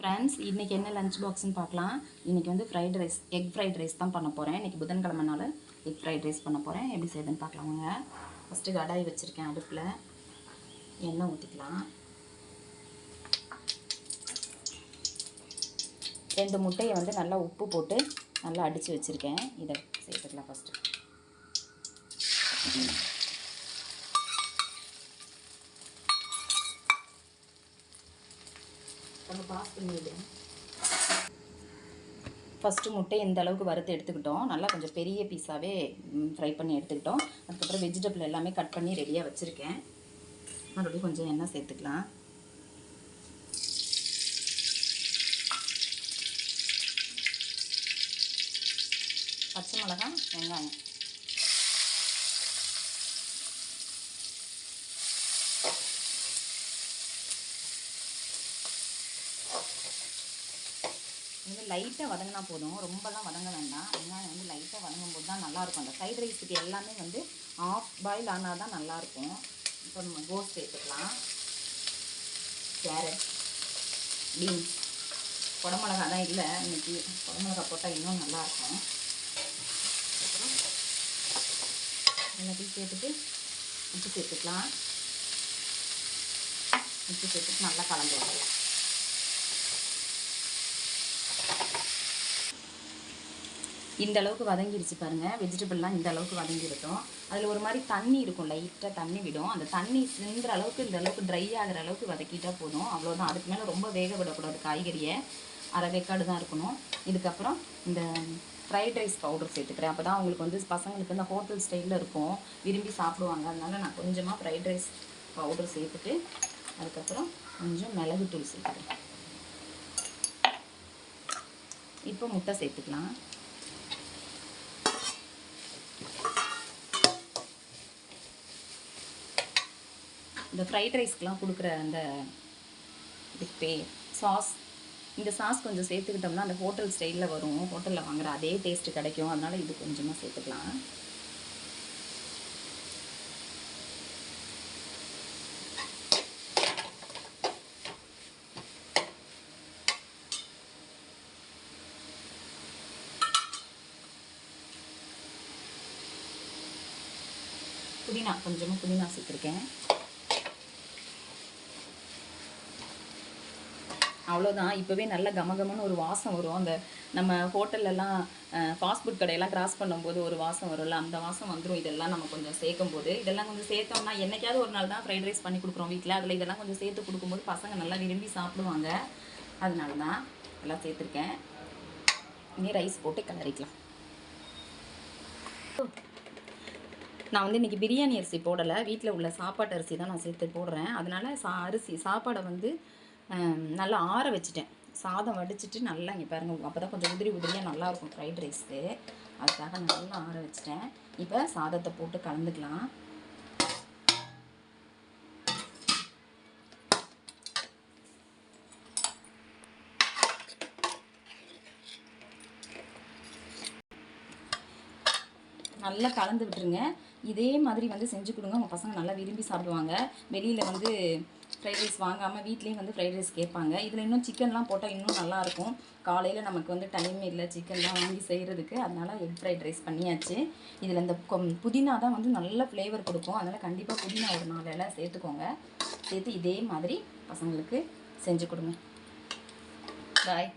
Friends இன்றைக்கி என்ன lunch பாக்ஸ்னு பார்க்கலாம். இன்றைக்கி வந்து fried rice egg fried rice தான் பண்ண போகிறேன் இன்றைக்கி புதன்கிழமனால எக் ஃப்ரைட் ரைஸ் பண்ண போகிறேன் எப்படி செய்யுதுன்னு பார்க்கலாமுங்க ஃபஸ்ட்டு கடாய் வச்சுருக்கேன் அடுப்பில். எண்ணெய் ஊற்றிக்கலாம் ரெண்டு முட்டையை வந்து நல்லா உப்பு போட்டு நல்லா அடித்து வச்சுருக்கேன். இதை சேர்த்துக்கலாம் ஃபஸ்ட்டு பாஸ் பண்ணிவிடு ஃபஸ்ட்டு முட்டை இந்த அளவுக்கு வறுத்து எடுத்துக்கிட்டோம்? நல்லா கொஞ்சம் பெரிய பீஸாகவே ஃப்ரை பண்ணி எடுத்துக்கிட்டோம். அதுக்கப்புறம் வெஜிடபிள் எல்லாமே கட் பண்ணி ரெடியாக வச்சுருக்கேன். மறுபடியும் கொஞ்சம் எண்ணெய் சேர்த்துக்கலாம். பச்சை மிளகாய் வெங்காயம். வந்து லைட்டாக வதங்கினா போதும். ரொம்பலாம் வதங்க வேண்டாம். வெங்காயம் வந்து லைட்டாக வதங்கும் போது தான் நல்லாயிருக்கும். அந்த ஃப்ரைட் ரைஸுக்கு எல்லாமே வந்து ஆஃப் பாயில் ஆனால் தான் நல்லாயிருக்கும். இப்போ நம்ம கோஸ் சேர்த்துக்கலாம் கேரட் பீன்ஸ் குடமிளகா தான் இல்லை. இன்றைக்கி குடமிளகா போட்டால் இன்னும் நல்லாயிருக்கும். எல்லாத்தையும் சேர்த்துட்டு உப்பு சேர்த்துக்கலாம். உப்பு சேர்த்துட்டு நல்லா கலந்து விடலாம் இந்த அளவுக்கு வதங்கிருச்சு பாருங்கள் வெஜிடபிள்லாம் இந்த அளவுக்கு வதங்கிருக்கும். அதில் ஒரு மாதிரி தண்ணி இருக்கும் லைட்டாக தண்ணி விடும். அந்த தண்ணி சிந்துற அளவுக்கு இந்த அளவுக்கு ட்ரை ஆகிற அளவுக்கு வதக்கிட்டால் போதும். அவ்வளோதான் அதுக்கு மேலே ரொம்ப வேக விடக்கூடாது காய்கறியை. அரை வேக்காடு தான் இருக்கணும். இதுக்கப்புறம் இந்த ஃப்ரைட் ரைஸ் பவுடர் சேர்த்துக்கிறேன். அப்போ தான் அவங்களுக்கு வந்து பசங்களுக்கு இந்த ஹோட்டல் ஸ்டைலில் இருக்கும். விரும்பி சாப்பிடுவாங்க. அதனால நான் கொஞ்சமாக ஃப்ரைட் ரைஸ் பவுடர் சேர்த்துட்டு அதுக்கப்புறம் கொஞ்சம் மிளகுத்தூள் சேர்த்துக்கிறேன். இப்போ முட்டை சேர்த்துக்கலாம். இந்த ஃப்ரைட் ரைஸ்க்கெலாம் கொடுக்குற அந்த இதுக்கு பேர் சாஸ் இந்த சாஸ் கொஞ்சம் சேர்த்துக்கிட்டோம்னா அந்த ஹோட்டல் ஸ்டைலில் வரும். ஹோட்டலில் வாங்குற அதே டேஸ்ட்டு கிடைக்கும். அதனால் இது கொஞ்சமாக சேர்த்துக்கலாம். புதினா கொஞ்சமாக புதினா சேர்த்துருக்கேன். அவ்வளோதான் இப்போவே நல்ல கமகமன்னு ஒரு வாசம் வரும். அந்த நம்ம ஹோட்டல்லலாம் ஃபாஸ்ட் ஃபுட் கடையெல்லாம் கிராஸ் பண்ணும்போது ஒரு வாசம் வரும்ல அந்த வாசம் வந்துடும் இதெல்லாம் நம்ம கொஞ்சம் சேர்க்கும் போது இதெல்லாம் கொஞ்சம் சேர்த்தோம்னா என்னைக்காவது ஒரு நாள் தான் ஃப்ரைட் ரைஸ் பண்ணி கொடுக்குறோம் வீட்டில் அதில் இதெல்லாம் கொஞ்சம் சேர்த்து கொடுக்கும்போது பசங்க நல்லா விரும்பி சாப்பிடுவாங்க. அதனால தான் எல்லாம் சேர்த்துருக்கேன். இனி ரைஸ் போட்டு கிளறிக்கலாம். நான் வந்து இன்றைக்கி பிரியாணி அரிசி போடலை. வீட்டில் உள்ள சாப்பாட்டு அரிசி தான் நான் சேர்த்து போடுறேன். அதனால் சா அரிசி சாப்பாடை வந்து நல்லா ஆற வச்சுட்டேன். சாதம் வடிச்சிட்டு நல்லா இங்கே பாருங்கள் அப்போ தான் கொஞ்சம் உதிரி உதிரியாக நல்லாயிருக்கும் ஃப்ரைட் ரைஸ்க்கு அதுக்காக நல்லா ஆற வச்சுட்டேன். இப்போ சாதத்தை போட்டு கலந்துக்கலாம். நல்லா கலந்து விட்டுருங்க. இதே மாதிரி வந்து செஞ்சு கொடுங்க. உங்கள் பசங்க நல்லா விரும்பி சாப்பிடுவாங்க. வெளியில் வந்து ஃப்ரைட் ரைஸ் வாங்காமல் வீட்லேயும் வந்து ஃப்ரைட் ரைஸ் கேட்பாங்க. இதில் இன்னும் சிக்கன்லாம் போட்டால் இன்னும் நல்லாயிருக்கும் காலையில் நமக்கு வந்து டைம் இல்லை சிக்கன்லாம் வாங்கி செய்கிறதுக்கு அதனால் எக் ஃப்ரைட் ரைஸ் பண்ணியாச்சு. இதில் இந்த புதினா தான் வந்து நல்ல ஃப்ளேவர் கொடுக்கும். அதனால் கண்டிப்பாக புதினா ஒரு நாலு எல்லாம் சேர்த்துக்கோங்க. சேர்த்து இதே மாதிரி பசங்களுக்கு செஞ்சு கொடுங்க. பாய்